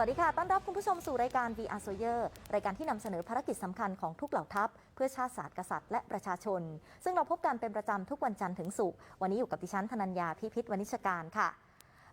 สวัสดีค่ะ ต้อนรับคุณผู้ชมสู่รายการ VR s o y e r รายการที่นำเสนอภารกิจสำคัญของทุกเหล่าทัพ เพื่อชาติศาสตร์กษัตริย์และประชาชน ซึ่งเราพบกันเป็นประจำทุกวันจันทร์ถึงศุกร์ วันนี้อยู่กับดิฉันธนัญญาพิพิธวณิชการค่ะ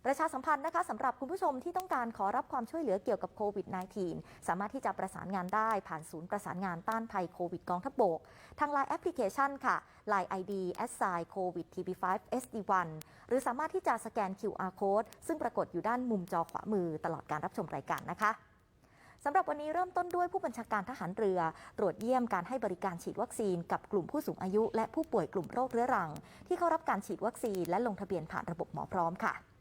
ประชาสัมพันธ์นะคะสำหรับคุณผู้ชมที่ต้องการขอรับความช่วยเหลือเกี่ยวกับโควิด -19 สามารถที่จะประสานงานได้ผ่านศูนย์ประสานงานต้านภัยโควิดกองทัพบก ทาง Line แอปพลิเคชันค่ะ Line ID s i COVID TB5 SD1 หรือสามารถที่จะสแกน QR code ซึ่งปรากฏอยู่ด้านมุมจอขวามือตลอดการรับชมรายการนะคะสำหรับวันนี้เริ่มต้นด้วยผู้บัญชาการทหารเรือ ตรวจเยี่ยมการให้บริการฉีดวัคซีนกับกลุ่มผู้สูงอายุ และผู้ป่วยกลุ่มโรคเรื้อรัง ที่เข้ารับการฉีดวัคซีนและลงทะเบียนผ่านระบบหมอพร้อมค่ะ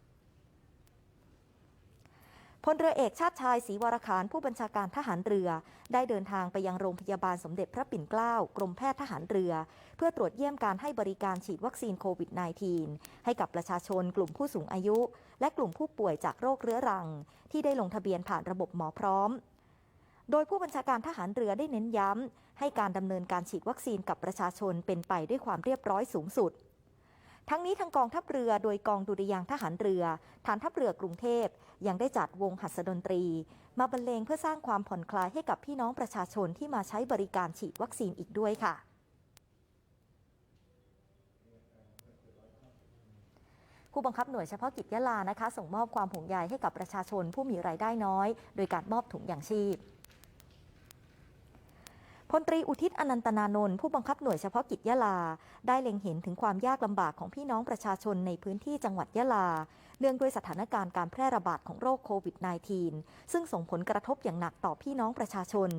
พลเรือเอกชาติชายศรีวรคารผู้บัญชาการทหารเรือ ได้เดินทางไปยังโรงพยาบาลสมเด็จพระปิ่นเกล้ากรมแพทย์ทหารเรือ เพื่อตรวจเยี่ยมการให้บริการฉีดวัคซีนโควิด -19 ให้กับประชาชนกลุ่มผู้สูงอายุ และกลุ่มผู้ป่วยจากโรคเรื้อรัง ที่ได้ลงทะเบียนผ่านระบบหมอพร้อม โดยผู้บัญชาการทหารเรือได้เน้นย้ำ ให้การดำเนินการฉีดวัคซีนกับประชาชนเป็นไปด้วยความเรียบร้อยสูงสุดทั้งนี้ทางกองทัพเรือโดยกองดุริยางทหารเรือ ฐานทัพเรือกรุงเทพ ยังได้จัดวงหัสดนตรี มาบรรเลงเพื่อสร้างความผ่อนคลายให้กับพี่น้องประชาชนที่มาใช้บริการฉีดวัคซีนอีกด้วยค่ะ ผู้บังคับหน่วยเฉพาะกิจยะลานะคะ ส่งมอบความห่วงใยให้กับประชาชนผู้มีรายได้น้อย โดยการมอบถุงยางชีพ พลตรีอุทิศอนันตนานนท์ผู้บังคับหน่วยเฉพาะกิจยะลา ได้เล็งเห็นถึงความยากลำบากของพี่น้องประชาชนในพื้นที่จังหวัดยะลา เนื่องด้วยสถานการณ์การแพร่ระบาดของโรคโควิด -19 ซึ่งส่งผลกระทบอย่างหนักต่อพี่น้องประชาชน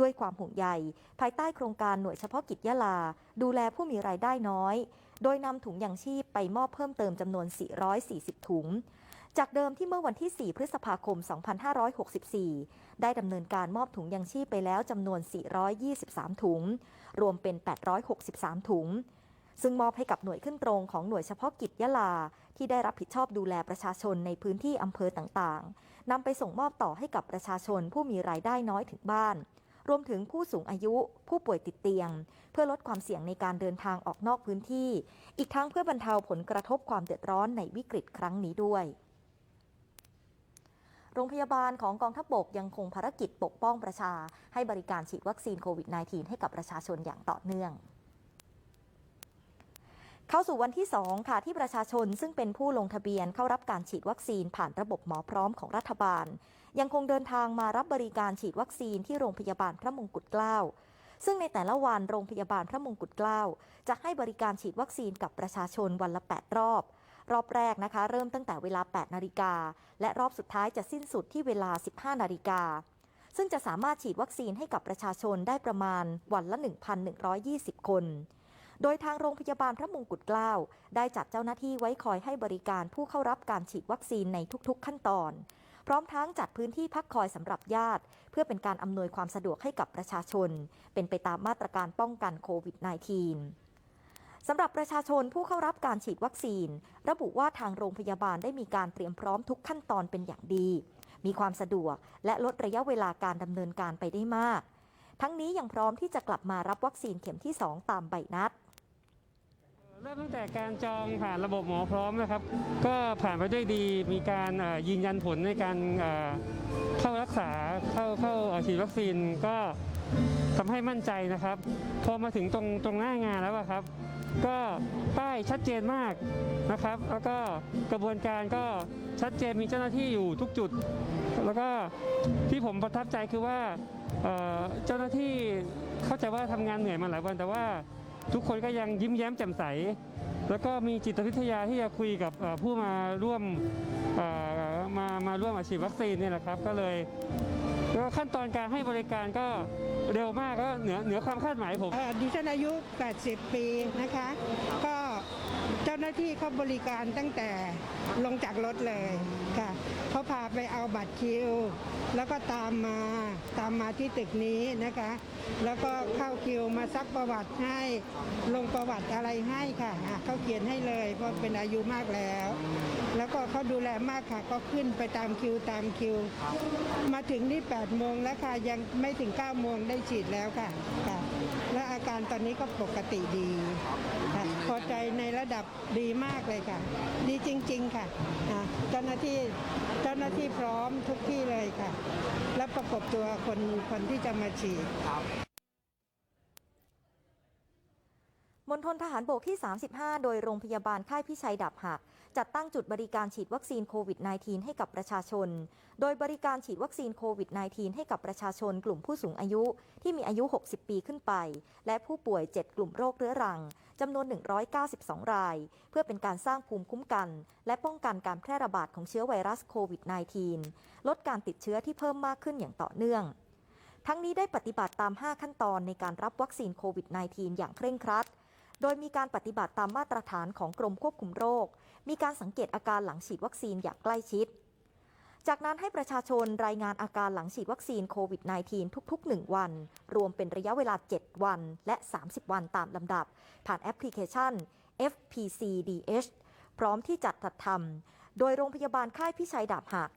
ด้วยความห่วงใย ภายใต้โครงการหน่วยเฉพาะกิจยะลา ดูแลผู้มีรายได้น้อย โดยนำถุงยางชีพไปมอบเพิ่มเติมจำนวน 440 ถุง จากเดิมที่เมื่อวันที่ 4 พฤษภาคม 2564 ได้ดำเนินการมอบถุงยางชีพไปแล้วจำนวน 423 ถุง รวมเป็น 863 ถุง ซึ่งมอบให้กับหน่วยขึ้นตรงของหน่วยเฉพาะกิจยะลา ที่ได้รับผิดชอบดูแลประชาชนในพื้นที่อำเภอต่างๆ นำไปส่งมอบต่อให้กับประชาชนผู้มีรายได้น้อยถึงบ้าน รวมถึงผู้สูงอายุ ผู้ป่วยติดเตียง เพื่อลดความเสี่ยงในการเดินทางออกนอกพื้นที่ อีกทั้งเพื่อบรรเทาผลกระทบความเดือดร้อนในวิกฤตครั้งนี้ด้วย โรงพยาบาลของกองทัพบกยังคงภารกิจปกป้องประชา ให้บริการฉีดวัคซีนโควิด -19 ให้กับประชาชนอย่างต่อเนื่อง เข้าสู่วันที่ 2 ค่ะที่ประชาชนซึ่งเป็นผู้ลงทะเบียนเข้ารับการฉีดวัคซีนผ่านระบบหมอพร้อมของรัฐบาล ยังคงเดินทางมารับบริการฉีดวัคซีนที่โรงพยาบาลพระมงกุฎเกล้าซึ่งในแต่ละวันโรงพยาบาลพระมงกุฎเกล้าจะให้บริการฉีดวัคซีนกับประชาชนวันละ 8 รอบ รอบแรกนะคะ เริ่มตั้งแต่เวลา 8 นาฬิกา และรอบสุดท้ายจะสิ้นสุดที่เวลา 15 นาฬิกา ซึ่งจะสามารถฉีดวัคซีนให้กับประชาชนได้ประมาณวันละ 1,120 คน โดยทางโรงพยาบาลพระมงกุฎเกล้า ได้จัดเจ้าหน้าที่ไว้คอยให้บริการผู้เข้ารับการฉีดวัคซีนในทุกๆ ขั้นตอน พร้อมทั้งจัดพื้นที่พักคอยสำหรับญาติ เพื่อเป็นการอำนวยความสะดวกให้กับประชาชน เป็นไปตามมาตรการป้องกันโควิด -19 สำหรับประชาชนผู้เข้ารับการฉีดวัคซีน ระบุว่าทางโรงพยาบาลได้มีการเตรียมพร้อมทุกขั้นตอนเป็นอย่างดี มีความสะดวก และลดระยะเวลาการดำเนินการไปได้มาก ทั้งนี้ยังพร้อมที่จะกลับมารับวัคซีนเข็มที่ 2 ตามใบนัดเริ่มตั้งแต่การจองผ่านระบบหมอพร้อมนะครับ ก็ผ่านไปด้วยดีมีการยืนยันผลในการเข้ารักษาเข้าเข้าฉีดวัคซีนก็ ทำให้มั่นใจนะครับ พอมาถึงตรงตรงหน้างานแล้วครับ ก็ป้ายชัดเจนมากนะครับ แล้วก็กระบวนการก็ชัดเจนมีเจ้าหน้าที่อยู่ทุกจุด แล้วก็ที่ผมประทับใจคือว่าเจ้าหน้าที่เข้าใจว่าทำงานเหนื่อยมาหลายวัน แต่ว่าทุกคนก็ยังยิ้มแย้มแจ่มใส แล้วก็มีจิตวิทยาที่จะคุยกับผู้มาร่วมมามาร่วมฉีดวัคซีนเนี่ยนะครับ ก็เลย แล้วก็ขั้นตอนการให้บริการก็เร็วมากก็เหนือเหนือความคาดหมายผม เอ่อดิฉันอายุ 80 ปีนะคะ ก็าที่เขาบริการตั้งแต่ลงจากรถเลยค่ะเขาพาไปเอาบัตรคิว แล้วก็ตามมาตามมาที่ตึกนี้นะคะ แล้วก็เข้าคิวมาซักประวัติให้ลงประวัติอะไรให้ค่ะะเขาเขียนให้เลยเพราะเป็นอายุมากแล้ว แล้วก็เขาดูแลมากค่ะ ก็ขึ้นไปตามคิวตามคิว มาถึงนี่8โมงแล้วค่ะยังไม่ถึง9โมงได้ฉีดแล้วค่ะค่ะ และอาการตอนนี้ก็ปกติดี อใจในระดับดีมากเลยค่ะ ดีจริง ๆ ค่ะเจ้าหน้าที่เจ้าหน้าที่พร้อมทุกที่เลยค่ะ และประกบตัวคนคนที่จะมาฉีด ม ณฑลทหารบกที่ 35 โดยโรงพยาบาลค่ายพิชัยดับหัก จัดตั้งจุดบริการฉีดวัคซีนโควิด -19 ให้กับประชาชน โดยบริการฉีดวัคซีนโควิด -19 ให้กับประชาชนกลุ่มผู้สูงอายุที่มีอายุ 60 ปีขึ้นไป และผู้ป่วย 7 กลุ่มโรคเรื้อรังจำนวน 192 ราย เพื่อเป็นการสร้างภูมิคุ้มกัน และป้องกันการแพร่ระบาดของเชื้อไวรัสโควิด -19 ลดการติดเชื้อที่เพิ่มมากขึ้นอย่างต่อเนื่องทั้งนี้ได้ปฏิบัติตาม 5 ขั้นตอนในการรับวัคซีนโควิด -19 อย่างเคร่งครัด โดยมีการปฏิบัติตามมาตรฐานของกรมควบคุมโรค มีการสังเกตอาการหลังฉีดวัคซีนอย่างใกล้ชิด จากนั้นให้ประชาชนรายงานอาการหลังฉีดวัคซีนโควิด -19 ทุก ๆ 1 วัน รวมเป็นระยะเวลา 7 วัน และ 30 วันตามลำดับ ผ่านแอปพลิเคชัน FPCDH พร้อมที่จัดจัดทำโดยโรงพยาบาลค่ายพิชัยดาบหัก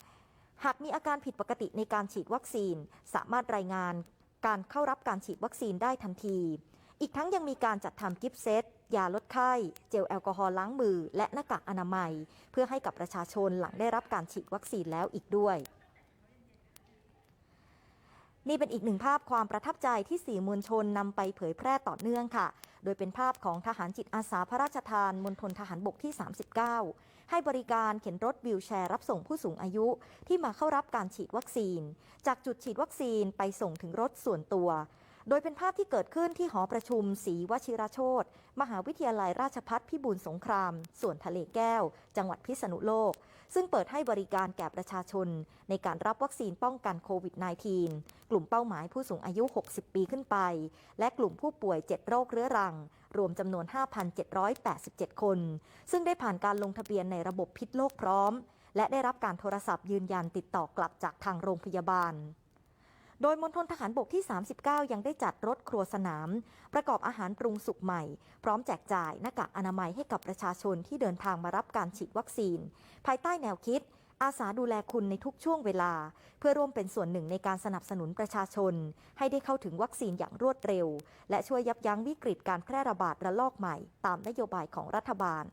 หากมีอาการผิดปกติในการฉีดวัคซีน สามารถรายงานการเข้ารับการฉีดวัคซีนได้ทันที อีกทั้งยังมีการจัดทำกิฟต์เซต ยาลดไข้ เจลแอลกอฮอล์ล้างมือ และหน้ากากอนามัย เพื่อให้กับประชาชนหลังได้รับการฉีดวัคซีนแล้วอีกด้วยนี่เป็นอีกหนึ่งภาพความประทับใจที่สื่อมวลชนนำไปเผยแพร่ต่อเนื่องค่ะ โดยเป็นภาพของทหารจิตอาสาพระราชทานมณฑลทหารบกที่ 39 ให้บริการเข็นรถวิวแชร์รับส่งผู้สูงอายุที่มาเข้ารับการฉีดวัคซีน จากจุดฉีดวัคซีนไปส่งถึงรถส่วนตัว โดยเป็นภาพที่เกิดขึ้นที่หอประชุมศรีวชิรโชตมหาวิทยาลัยราชพัฒพิบูลสงคราม ส่วนทะเลแก้ว จังหวัดพิษณุโลก ซึ่งเปิดให้บริการแก่ประชาชน ในการรับวัคซีนป้องกันโควิด -19 กลุ่มเป้าหมายผู้สูงอายุ 60 ปีขึ้นไป และกลุ่มผู้ป่วย 7 โรคเรื้อรัง รวมจำนวน 5,787 คน ซึ่งได้ผ่านการลงทะเบียนในระบบพิษโลกพร้อม และได้รับการโทรศัพท์ยืนยันติดต่อกลับจากทางโรงพยาบาล โดยมณฑลทหารบกที่ 39 ยังได้จัดรถครัวสนาม ประกอบอาหารปรุงสุกใหม่ พร้อมแจกจ่ายหน้ากากอนามัยให้กับประชาชนที่เดินทางมารับการฉีดวัคซีน ภายใต้แนวคิด อาสาดูแลคุณในทุกช่วงเวลา เพื่อร่วมเป็นส่วนหนึ่งในการสนับสนุนประชาชน ให้ได้เข้าถึงวัคซีนอย่างรวดเร็ว และช่วยยับยั้งวิกฤตการแพร่ระบาดระลอกใหม่ ตามนโยบายของรัฐบาล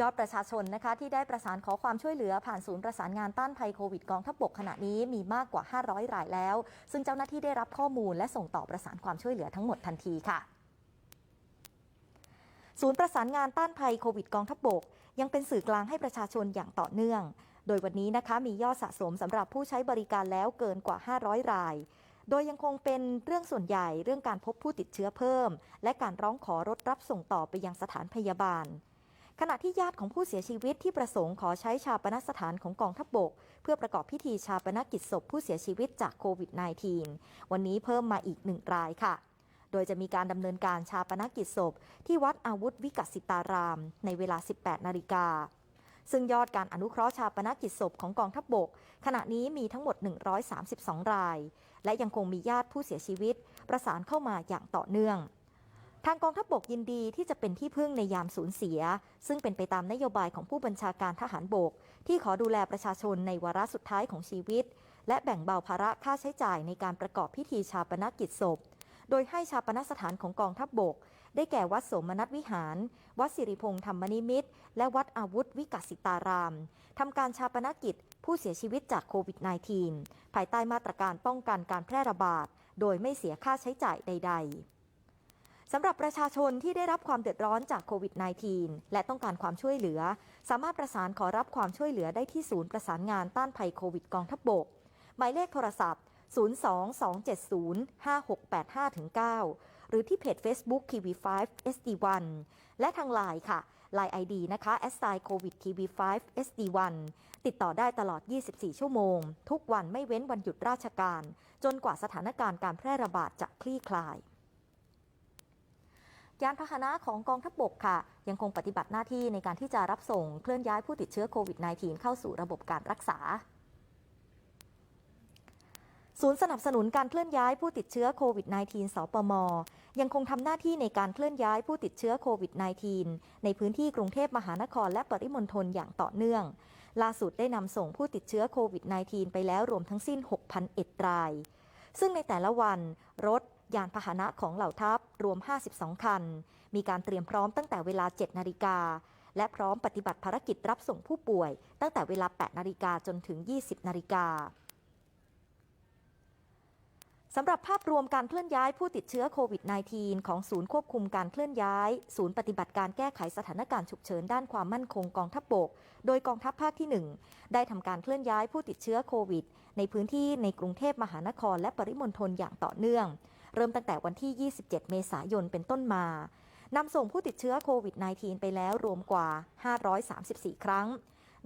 ยอดประชาชนนะคะที่ได้ประสานขอความช่วยเหลือผ่านศูนย์ประสานงานต้านภัยโควิดกองทัพบกขณะนี้มีมากกว่า 500 รายแล้ว ซึ่งเจ้าหน้าที่ได้รับข้อมูลและส่งต่อประสานความช่วยเหลือทั้งหมดทันทีค่ะศูนย์ประสานงานต้านภัยโควิดกองทัพบก ยังเป็นสื่อกลางให้ประชาชนอย่างต่อเนื่อง โดยวันนี้นะคะมียอดสะสมสำหรับผู้ใช้บริการแล้วเกินกว่า 500 ราย โดยยังคงเป็นเรื่องส่วนใหญ่เรื่องการพบผู้ติดเชื้อเพิ่ม และการร้องขอรถรับส่งต่อไปยังสถานพยาบาล ขณะที่ญาติของผู้เสียชีวิตที่ประสงค์ขอใช้ชาปนสถานของกองทัพบก เพื่อประกอบพิธีชาปนกิจศพผู้เสียชีวิตจากโควิด -19 วันนี้เพิ่มมาอีกหนึ่งรายค่ะ โดยจะมีการดำเนินการชาปนกิจศพ ที่วัดอาวุธวิกัสิตาราม ในเวลา 18 นาฬิกาซึ่งยอดการอนุเคราะห์ชาปนกิจศพของกองทัพบกขณะนี้มีทั้งหมด 132 ราย และยังคงมีญาติผู้เสียชีวิต ประสานเข้ามาอย่างต่อเนื่อง ทางกองทัพบกยินดีที่จะเป็นที่พึ่งในยามสูญเสีย ซึ่งเป็นไปตามนโยบายของผู้บัญชาการทหารบก ที่ขอดูแลประชาชนในวาระสุดท้ายของชีวิต และแบ่งเบาภาระค่าใช้จ่ายในการประกอบพิธีชาปนกิจศพ โดยให้ชาปนสถานของกองทัพบกได้แก่วัดโสมนัสวิหาร วัดสิริพงษ์ธรรมนิมิตรและวัดอาวุธวิกัสสิตารามทำการชาปนกิจผู้เสียชีวิตจากโควิด -19 ภายใต้มาตรการป้องกันการแพร่ระบาด โดยไม่เสียค่าใช้จ่ายใด ๆ สำหรับประชาชนที่ได้รับความเดือดร้อนจากโควิด -19 และต้องการความช่วยเหลือ สามารถประสานขอรับความช่วยเหลือได้ที่ศูนย์ประสานงานต้านภัยโควิดกองทัพบก หมายเลขโทรศัพท์ 022705685-9 หรือที่เพจ Facebook TV5 SD1 และทางไลน์ค่ะ Line ID นะคะ s i covid TV5 SD1 ติดต่อได้ตลอด 24 ชั่วโมง ทุกวันไม่เว้นวันหยุดราชการ จนกว่าสถานการณ์การแพร่ระบาดจะคลี่คลาย ยานพาหนะของกองทัพบกค่ะ ยังคงปฏิบัติหน้าที่ในการที่จะรับส่งเคลื่อนย้ายผู้ติดเชื้อโควิด -19 เข้าสู่ระบบการรักษาศูนย์สนับสนุนการเคลื่อนย้ายผู้ติดเชื้อโควิด -19 สปม ยังคงทำหน้าที่ในการเคลื่อนย้ายผู้ติดเชื้อโควิด -19 ในพื้นที่กรุงเทพมหานครและปริมณฑลอย่างต่อเนื่อง ล่าสุดได้นำส่งผู้ติดเชื้อโควิด -19 ไปแล้วรวมทั้งสิ้น 6,001ราย ซึ่งในแต่ละวัน รถ ยานพาหนะของเหล่าทัพรวม 52 คัน มีการเตรียมพร้อมตั้งแต่เวลา 7 นาฬิกา และพร้อมปฏิบัติภารกิจรับส่งผู้ป่วย ตั้งแต่เวลา 8 นาฬิกาจนถึง 20 นาฬิกาสำหรับภาพรวมการเคลื่อนย้ายผู้ติดเชื้อโควิด -19 ของศูนย์ควบคุมการเคลื่อนย้าย ศูนย์ปฏิบัติการแก้ไขสถานการณ์ฉุกเฉินด้านความมั่นคงกองทัพบกโดยกองทัพภาคที่ 1 ได้ทำการเคลื่อนย้ายผู้ติดเชื้อโควิด ในพื้นที่ในกรุงเทพมหานครและปริมณฑลอย่างต่อเนื่อง เริ่มตั้งแต่วันที่ 27 เมษายนเป็นต้นมานำส่งผู้ติดเชื้อโควิด -19 ไปแล้วรวมกว่า 534 ครั้ง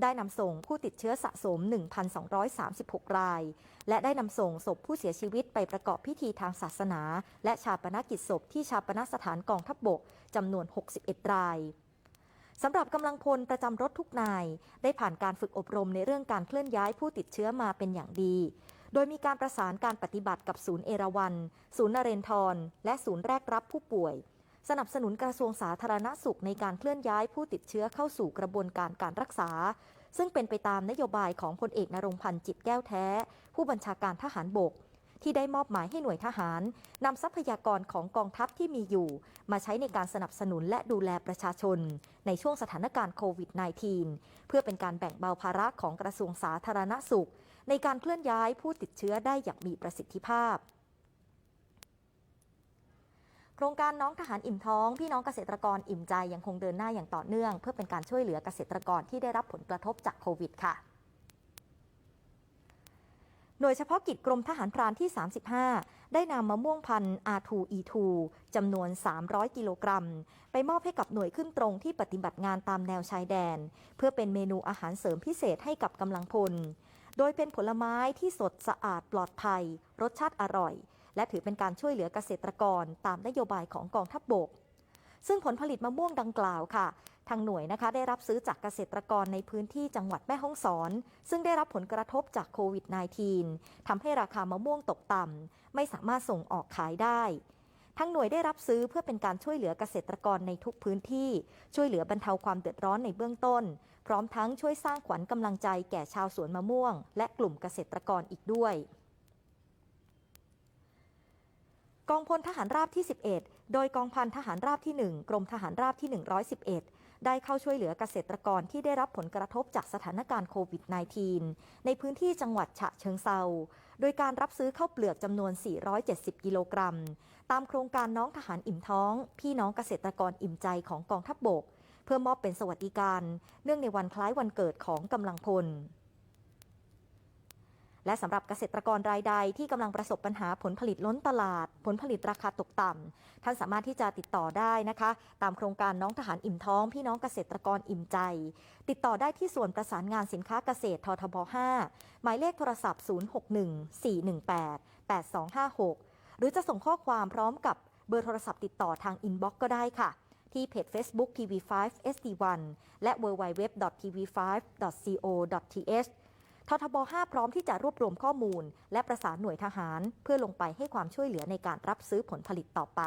ได้นำส่งผู้ติดเชื้อสะสม 1,236 ราย และได้นำส่งศพผู้เสียชีวิตไปประกอบพิธีทางศาสนา และชาปนกิจศพที่ชาปนสถานกองทัพบบกจำนวน 61 รายสำหรับกำลังพลประจำรถทุกนาย ได้ผ่านการฝึกอบรมในเรื่องการเคลื่อนย้ายผู้ติดเชื้อมาเป็นอย่างดี โดยมีการประสานการปฏิบัติกับศูนย์เอราวัน ศูนย์นเรนทร และศูนย์แรกรับผู้ป่วย สนับสนุนกระทรวงสาธารณสุขในการเคลื่อนย้ายผู้ติดเชื้อเข้าสู่กระบวนการการรักษา ซึ่งเป็นไปตามนโยบายของพลเอกนรงพันธ์จิตแก้วแท้ ผู้บัญชาการทหารบก ที่ได้มอบหมายให้หน่วยทหารนำทรัพยากรของกองทัพที่มีอยู่ มาใช้ในการสนับสนุนและดูแลประชาชน ในช่วงสถานการณ์โควิด -19 เพื่อเป็นการแบ่งเบาภาระของกระทรวงสาธารณสุข ในการเคลื่อนย้ายผู้ติดเชื้อได้อย่างมีประสิทธิภาพ โครงการน้องทหารอิ่มท้องพี่น้องเกษตรกรอิ่มใจยังคงเดินหน้าอย่างต่อเนื่อง เพื่อเป็นการช่วยเหลือเกษตรกรที่ได้รับผลกระทบจากโควิดค่ะหน่วยเฉพาะกิจกรมทหารพรานที่ 35 ได้นำมะม่วงพันธุ์ R2E2 จำนวน 300 กิโลกรัม ไปมอบให้กับหน่วยขึ้นตรงที่ปฏิบัติงานตามแนวชายแดน เพื่อเป็นเมนูอาหารเสริมพิเศษให้กับกำลังพล โดยเป็นผลไม้ที่สดสะอาดปลอดภัย รสชาติอร่อย และถือเป็นการช่วยเหลือเกษตรกรตามนโยบายของกองทัพบบก ซึ่งผลผลิตมะม่วงดังกล่าวค่ะ ทางหน่วยนะคะได้รับซื้อจากเกษตรกรในพื้นที่จังหวัดแม่ฮ่องสอน ซึ่งได้รับผลกระทบจากโควิด -19 ทำให้ราคามะม่วงตกต่ำไม่สามารถส่งออกขายได้ ทางหน่วยได้รับซื้อเพื่อเป็นการช่วยเหลือเกษตรกรในทุกพื้นที่ ช่วยเหลือบรรเทาความเดือดร้อนในเบื้องต้น พร้อมทั้งช่วยสร้างขวัญกำลังใจแก่ชาวสวนมะม่วง และกลุ่มเกษตรกรอีกด้วยกองพลทหารราบที่ 11 โดยกองพันทหารราบที่ 1 กรมทหารราบที่ 111 ได้เข้าช่วยเหลือเกษตรกรที่ได้รับผลกระทบจากสถานการณ์โควิด -19 ในพื้นที่จังหวัดฉะเชิงเซา โดยการรับซื้อข้าวเปลือกจำนวน 470 กิโลกรัม ตามโครงการน้องทหารอิ่มท้อง พี่น้องเกษตรกรอิ่มใจของกองทัพบบก เพื่อมอบเป็นสวัสดิการ เนื่องในวันคล้ายวันเกิดของกำลังพล และสำหรับเกษตรกรรายใดที่กำลังประสบปัญหาผลผลิตล้นตลาด ผลผลิตราคาตกต่ำท่านสามารถที่จะติดต่อได้นะคะ ตามโครงการน้องทหารอิ่มท้อง พี่น้องเกษตรกรอิ่มใจ ติดต่อได้ที่ส่วนประสานงานสินค้าเกษตรททบ 5 หมายเลขโทรศัพท์ 061 418 8256 หรือจะส่งข้อความพร้อมกับเบอร์โทรศัพท์ติดต่อทางอินบ็อกก็ได้ค่ะ ที่เพจ Facebook TV5 SD1 และ www.tv5.co.th ททบ 5 พร้อมที่จะรวบรวมข้อมูล และประสานหน่วยทหาร เพื่อลงไปให้ความช่วยเหลือในการรับซื้อผลผลิตต่อไป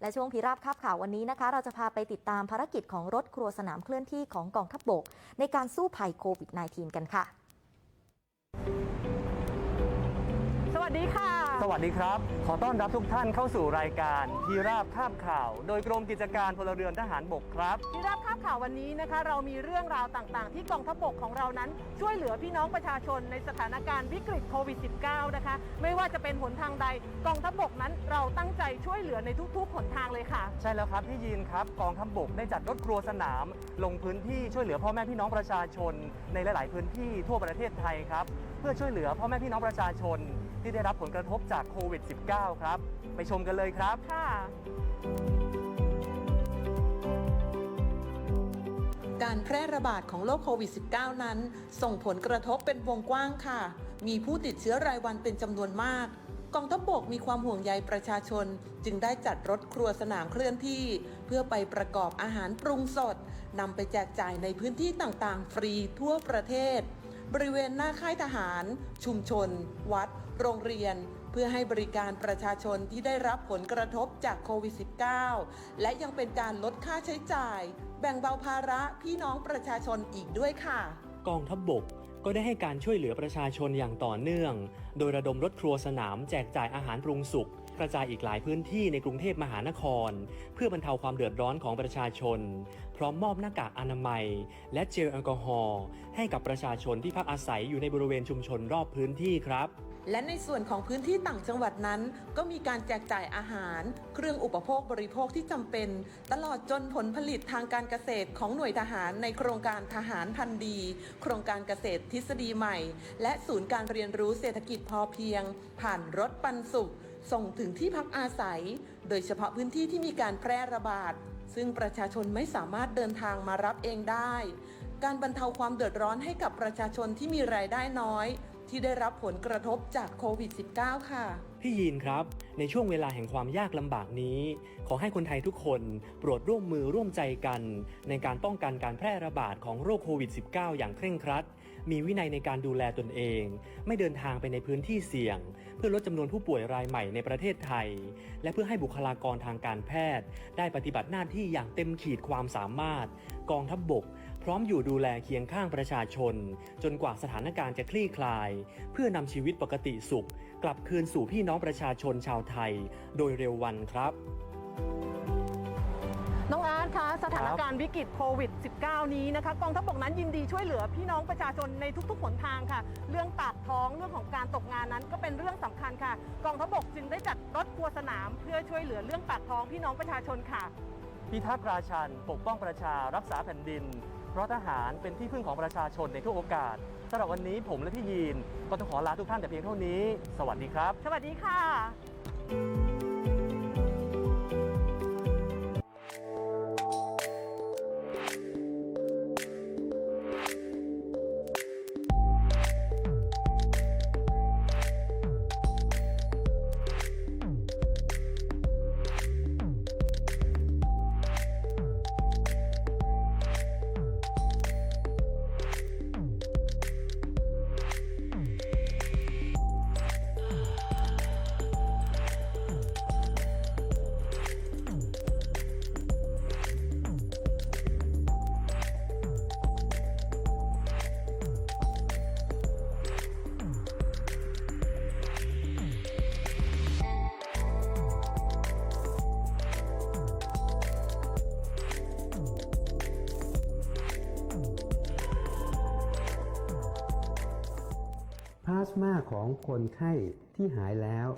และช่วงพิราบคาบข่าววันนี้นะคะ เราจะพาไปติดตามภารกิจของรถครัวสนามเคลื่อนที่ของกองทัพบบก ในการสู้ภัยโควิด -19 กันค่ะ สวัสดีค่ะ สวัสดีครับ ขอต้อนรับทุกท่านเข้าสู่รายการพีราบคาบข่าว โดยกรมกิจการพลเรือนทหารบกครับ ที่รับภาพข่าววันนี้นะคะ เรามีเรื่องราวต่างๆ ที่กองทัพบกของเรานั้น ช่วยเหลือพี่น้องประชาชนในสถานการณ์วิกฤตโควิด -19 นะคะ ไม่ว่าจะเป็นหนทางใดกองทัพบกนั้นเราตั้งใจช่วยเหลือในทุกๆหนทางเลยค่ะ ใช่แล้วครับพี่ยีนครับกองทัพบกได้จัดรถครัวสนาม ลงพื้นที่ช่วยเหลือพ่อแม่พี่น้องประชาชน ในหลาย ๆ พื้นที่ทั่วประเทศไทยครับเพื่อช่วยเหลือพ่อแม่พี่น้องประชาชนที่ได้รับผลกระทบจากโควิด -19 ครับ ไปชมกันเลยครับ ค่ะการแพร่ระบาดของโรคโควิด -19 นั้น ส่งผลกระทบเป็นวงกว้างค่ะ มีผู้ติดเชื้อรายวันเป็นจำนวนมาก กองทัพบกมีความห่วงใยประชาชน จึงได้จัดรถครัวสนามเคลื่อนที่ เพื่อไปประกอบอาหารปรุงสดนำไปแจกจ่ายในพื้นที่ต่างๆ ฟรีทั่วประเทศ บริเวณหน้าค่ายทหาร ชุมชน วัด โรงเรียน เพื่อให้บริการประชาชนที่ได้รับผลกระทบจากโควิด -19 และยังเป็นการลดค่าใช้จ่าย แบ่งเบาภาระพี่น้องประชาชนอีกด้วยค่ะ กองทัพบบกก็ได้ให้การช่วยเหลือประชาชนอย่างต่อเนื่อง โดยระดมรถครัวสนามแจกจ่ายอาหารปรุงสุกกระจายอีกหลายพื้นที่ในกรุงเทพมหานคร เพื่อบรรเทาความเดือดร้อนของประชาชน พร้อมมอบหน้ากากอนามัย และเจลแอลกอฮอล์ให้กับประชาชนที่พักอาศัยอยู่ในบริเวณชุมชนรอบพื้นที่ครับ และในส่วนของพื้นที่ต่างจังหวัดนั้น ก็มีการแจกจ่ายอาหาร เครื่องอุปโภคบริโภคที่จำเป็น ตลอดจนผลผลิตทางการเกษตรของหน่วยทหารในโครงการทหารพันธีโครงการเกษตรทฤษฎีใหม่ และศูนย์การเรียนรู้เศรษฐกิจพอเพียง ผ่านรถปันสุขส่งถึงที่พักอาศัย โดยเฉพาะพื้นที่ที่มีการแพร่ระบาด ซึ่งประชาชนไม่สามารถเดินทางมารับเองได้ การบรรเทาความเดือดร้อนให้กับประชาชนที่มีรายได้น้อย ที่ได้รับผลกระทบจากโควิด -19 ค่ะ พี่ยีนครับ ในช่วงเวลาแห่งความยากลำบากนี้ ขอให้คนไทยทุกคนโปรดร่วมมือร่วมใจกัน ในการป้องกันการแพร่ระบาดของโรคโควิด -19 อย่างเคร่งครัด มีวินัยในการดูแลตนเอง ไม่เดินทางไปในพื้นที่เสี่ยง เพื่อลดจำนวนผู้ป่วยรายใหม่ในประเทศไทย และเพื่อให้บุคลากรทางการแพทย์ ได้ปฏิบัติหน้าที่อย่างเต็มขีดความสามารถ กองทัพบบก พร้อมอยู่ดูแลเคียงข้างประชาชน จนกว่าสถานการณ์จะคลี่คลาย เพื่อนำชีวิตปกติสุข กลับคืนสู่พี่น้องประชาชนชาวไทย โดยเร็ววันครับ น้องอาร์ตคะสถานการณ์วิกฤตโควิด -19 นี้นะคะกองทัพบกนั้นยินดีช่วยเหลือพี่น้องประชาชนในทุกๆหนทางค่ะ เรื่องปากท้องเรื่องของการตกงานนั้นก็เป็นเรื่องสำคัญค่ะ กองทัพบกจึงได้จัดรถครัวสนาม เพื่อช่วยเหลือเรื่องปากท้องพี่น้องประชาชนค่ะ พิทักษ์ราชันปกป้องประชารักษาแผ่นดิน เพราะทหารเป็นที่พึ่งของประชาชนในทุกโอกาสสำหรับวันนี้ผมและพี่ยีนก็ต้องขอลาทุกท่านแต่เพียงเท่านี้ สวัสดีครับ สวัสดีค่ะ สมาของคนไข้ที่หายแล้ว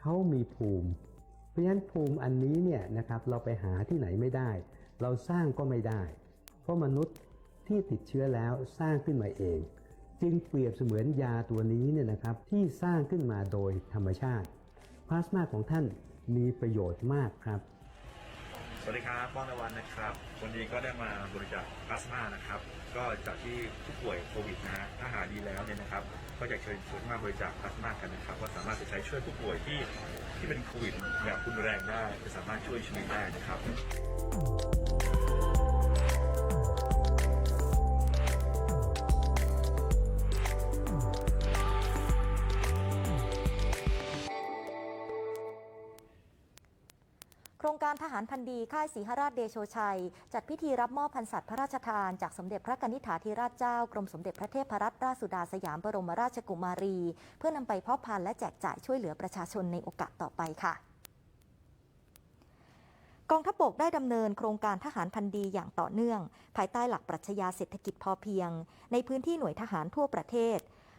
เขามีภูมิ เพราะฉะนั้นภูมิอันนี้เนี่ยนะครับเราไปหาที่ไหนไม่ได้ เราสร้างก็ไม่ได้ เพราะมนุษย์ที่ติดเชื้อแล้วสร้างขึ้นมาเอง จึงเปรียบเสมือนยาตัวนี้เนี่ยนะครับที่สร้างขึ้นมาโดยธรรมชาติพลาสมาของท่านมีประโยชน์มากครับ สวัสดีครับป้องนวันนะครับ วันนี้ก็ได้มาบริจาคพลาสมานะครับ ก็จากที่ผู้ป่วยโควิดนะฮะถ้าหาดีแล้วเนี่ยนะครับ ก็อยากเชิญชวนมาบริจาคพลาสมากันนะครับ ว่าสามารถจะใช้ช่วยผู้ป่วยที่ที่เป็นโควิดแบบรุนแรงได้จะสามารถช่วยชีวิตได้นะครับารพันดีค่ายศรีหราชเดโชชัย จัดพิธีรับมอบพันศัตว์พระราชทาน จากสมเด็จพระกนิษฐาธิราชเจ้ากรมสมเด็จพระเทพรัตนราชสุดาสยามบรมราชกุมารี เพื่อนำไปเพาะพันธุ์และแจกจ่ายช่วยเหลือประชาชนในโอกาสต่อไปค่ะกองทัพบกได้ดำเนินโครงการทหารพันดีอย่างต่อเนื่อง ภายใต้หลักปรัชญาเศรษฐกิจพอเพียง ในพื้นที่หน่วยทหารทั่วประเทศ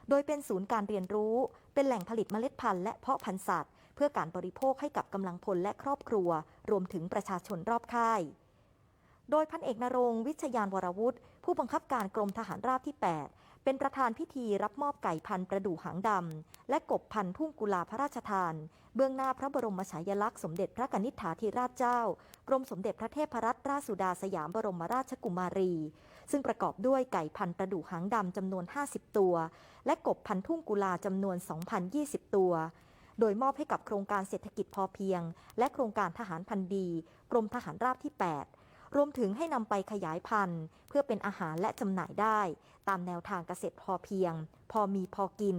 โดยเป็นศูนย์การเรียนรู้ เป็นแหล่งผลิตเมล็ดพันธุ์และเพาะพันธุ์สัตว์ เพื่อการบริโภคให้กับกำลังพลและครอบครัว รวมถึงประชาชนรอบค่าย โดยพันเอกนรงวิชยานวรวุฒิผู้บังคับการกรมทหารราบที่ 8 เป็นประธานพิธีรับมอบไก่พันประดู่หางดำและกบพันธุ์ทุ่งกุลาพระราชทาน เบื้องหน้าพระบรมฉายาลักษณ์สมเด็จพระกนิษฐาธิราชเจ้า กรมสมเด็จพระเทพรัตนราชสุดาสยามบรมราชกุมารี ซึ่งประกอบด้วยไก่พันประดู่หางดำจำนวน 50 ตัว และกบพันทุ่งกุลาจำนวน 2,020 ตัว โดยมอบให้กับโครงการเศรษฐกิจพอเพียง และโครงการทหารพันธ์ดี กรมทหารราบที่ 8 รวมถึงให้นำไปขยายพันธุ์ เพื่อเป็นอาหารและจำหน่ายได้ ตามแนวทางเกษตรพอเพียง พอมีพอกิน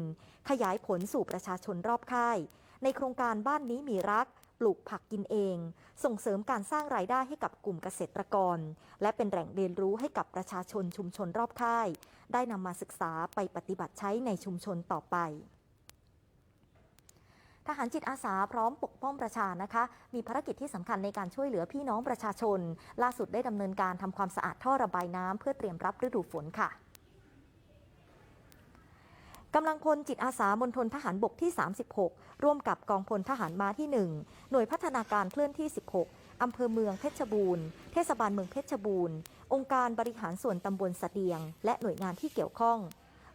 ขยายผลสู่ประชาชนรอบค่าย ในโครงการบ้านนี้มีรักปลูกผักกินเอง ส่งเสริมการสร้างรายได้ให้กับกลุ่มเกษตรกร และเป็นแหล่งเรียนรู้ให้กับประชาชนชุมชนรอบค่าย ได้นำมาศึกษาไปปฏิบัติใช้ในชุมชนต่อไป ทหารจิตอาสาพร้อมปกป้องประชานะคะ มีภารกิจที่สำคัญในการช่วยเหลือพี่น้องประชาชน ล่าสุดได้ดำเนินการทำความสะอาดท่อระบายน้ำเพื่อเตรียมรับฤดูฝนค่ะกำลังพลจิตอาสามณฑลทหารบกที่ 36 ร่วมกับกองพลทหารม้าที่ 1 หน่วยพัฒนาการเคลื่อนที่ 16 อำเภอเมืองเพชรบูรณ์ เทศบาลเมืองเพชรบูรณ์ องค์การบริหารส่วนตำบลสะเดียง และหน่วยงานที่เกี่ยวข้อง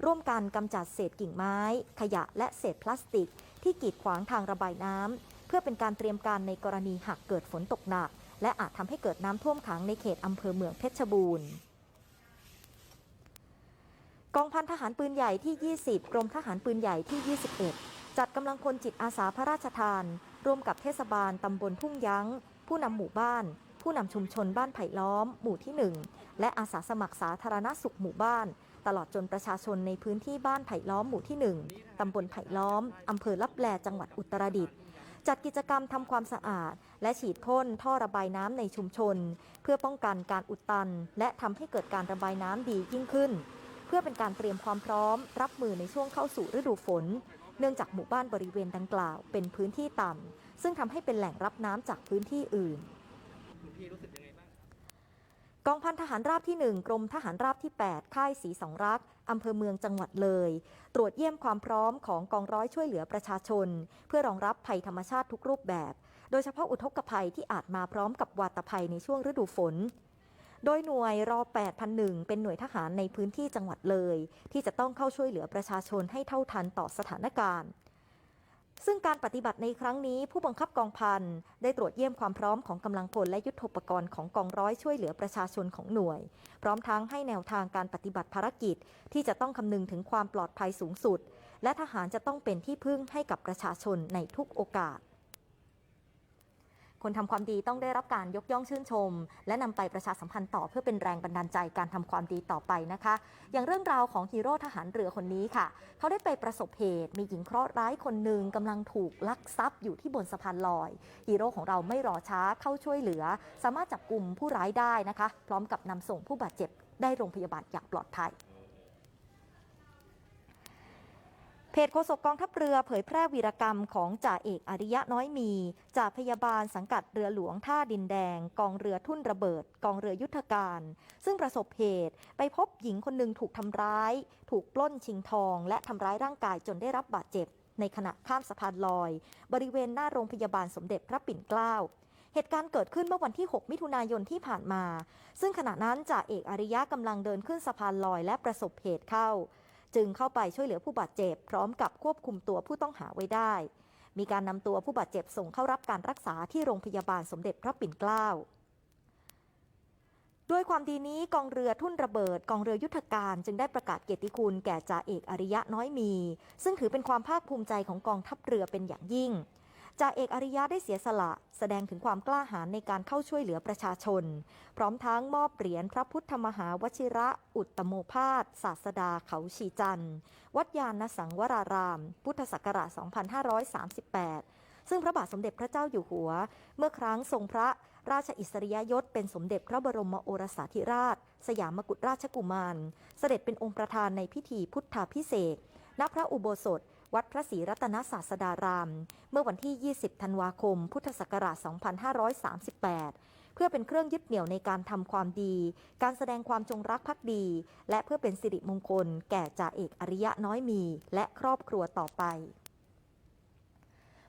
ร่วมกันกำจัดเศษกิ่งไม้ ขยะและเศษพลาสติก ที่กีดขวางทางระบายน้ำเพื่อเป็นการเตรียมการในกรณีหากเกิดฝนตกหนัก และอาจทำให้เกิดน้ำท่วมขังในเขตอำเภอเมืองเพชรบูรณ์กองพันทหารปืนใหญ่ที่ 20 กรมทหารปืนใหญ่ที่ 21 จัดกำลังพลจิตอาสาพระราชทาน ร่วมกับเทศบาลตำบลทุ่งยั้ง ผู้นำหมู่บ้าน ผู้นำชุมชนบ้านไผ่ล้อม หมู่ที่ 1 และอาสาสมัครสาธารณสุขหมู่บ้าน ตลอดจนประชาชนในพื้นที่บ้านไผ่ล้อมหมู่ที่ 1 ตำบลไผ่ล้อม อำเภอลับแล จังหวัดอุตรดิตถ์จัดกิจกรรมทำความสะอาด และฉีดพ่นท่อระบายน้ำในชุมชน เพื่อป้องกันการอุดตัน และทำให้เกิดการระบายน้ำดียิ่งขึ้น เพื่อเป็นการเตรียมความพร้อม รับมือในช่วงเข้าสู่ฤดูฝน เนื่องจากหมู่บ้านบริเวณดังกล่าว เป็นพื้นที่ต่ำซึ่งทำให้เป็นแหล่งรับน้ำจากพื้นที่อื่น กองพันทหารราบที่ 1 กรมทหารราบที่ 8 ค่ายสีสองรัก อำเภอเมืองจังหวัดเลย ตรวจเยี่ยมความพร้อมของกองร้อยช่วยเหลือประชาชน เพื่อรองรับภัยธรรมชาติทุกรูปแบบ โดยเฉพาะอุทกภัยที่อาจมาพร้อมกับวาตภัยในช่วงฤดูฝน โดยหน่วยรอ 8,001 เป็นหน่วยทหารในพื้นที่จังหวัดเลย ที่จะต้องเข้าช่วยเหลือประชาชนให้เท่าทันต่อสถานการณ์ ซึ่งการปฏิบัติในครั้งนี้ผู้บังคับกองพันได้ตรวจเยี่ยมความพร้อมของกำลังพลและยุทธปกรณ์ของกองร้อยช่วยเหลือประชาชนของหน่วย พร้อมทั้งให้แนวทางการปฏิบัติภารกิจ ที่จะต้องคำนึงถึงความปลอดภัยสูงสุด และทหารจะต้องเป็นที่พึ่งให้กับประชาชนในทุกโอกาส คนทำความดีต้องได้รับการยกย่องชื่นชม และนำไปประชาสัมพันธ์ต่อเพื่อเป็นแรงบันดาลใจการทำความดีต่อไปนะคะ อย่างเรื่องราวของฮีโร่ทหารเรือคนนี้ค่ะ เขาได้ไปประสบเหตุ มีหญิงเคราะห์ร้ายคนหนึ่งกำลังถูกลักทรัพย์อยู่ที่บนสะพานลอย ฮีโร่ของเราไม่รอช้าเข้าช่วยเหลือ สามารถจับกลุ่มผู้ร้ายได้นะคะ พร้อมกับนำส่งผู้บาดเจ็บได้โรงพยาบาลอย่างปลอดภัย เพจโฆษกกองทัพเรือเผยแพร่วีรกรรมของจ่าเอกอริยะน้อยมีจ่าพยาบาลสังกัดเรือหลวงท่าดินแดง กองเรือทุ่นระเบิด กองเรือยุทธการ ซึ่งประสบเหตุไปพบหญิงคนหนึ่งถูกทำร้าย ถูกปล้นชิงทอง และทำร้ายร่างกายจนได้รับบาดเจ็บ ในขณะข้ามสะพานลอย บริเวณหน้าโรงพยาบาลสมเด็จพระปิ่นเกล้าเหตุการณ์เกิดขึ้นเมื่อวันที่ 6 มิถุนายนที่ผ่านมา ซึ่งขณะนั้นจ่าเอกอริยะกำลังเดินขึ้นสะพานลอยและประสบเหตุเข้า จึงเข้าไปช่วยเหลือผู้บาดเจ็บ พร้อมกับควบคุมตัวผู้ต้องหาไว้ได้ มีการนำตัวผู้บาดเจ็บส่งเข้ารับการรักษาที่โรงพยาบาลสมเด็จพระปิ่นเกล้าด้วยความดีนี้กองเรือทุ่นระเบิดกองเรือยุทธการจึงได้ประกาศเกียรติคุณแก่จ่าเอกอริยะน้อยมี ซึ่งถือเป็นความภาคภูมิใจของกองทัพเรือเป็นอย่างยิ่ง จ่าเอกอริยะได้เสียสละแสดงถึงความกล้าหาญในการเข้าช่วยเหลือประชาชน พร้อมทั้งมอบเหรียญพระพุทธมหาวชิระ อุตตโมภาสศาสดาเขาชีจันทร์ วัดยานสังวราราม พุทธศักราช 2538 ซึ่งพระบาทสมเด็จพระเจ้าอยู่หัว เมื่อครั้งทรงพระราชอิสริยยศเป็นสมเด็จพระบรมโอรสาธิราช สยามกุฎราชกุมาร เสด็จเป็นองค์ประธานในพิธีพุทธาพิเศษกณพระอุโบสถ วัดพระศรีรัตนศาสดาราม เมื่อวันที่ 20 ธันวาคม พุทธศักราช 2538 เพื่อเป็นเครื่องยึดเหนี่ยวในการทำความดี การแสดงความจงรักภักดี และเพื่อเป็นสิริมงคล แก่จ่าเอกอริยะน้อยมี และครอบครัวต่อไป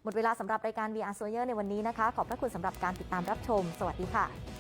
หมดเวลาสำหรับรายการ VR s o y e r ในวันนี้นะคะ ขอบพระคุณสำหรับการติดตามรับชม สวัสดีค่ะ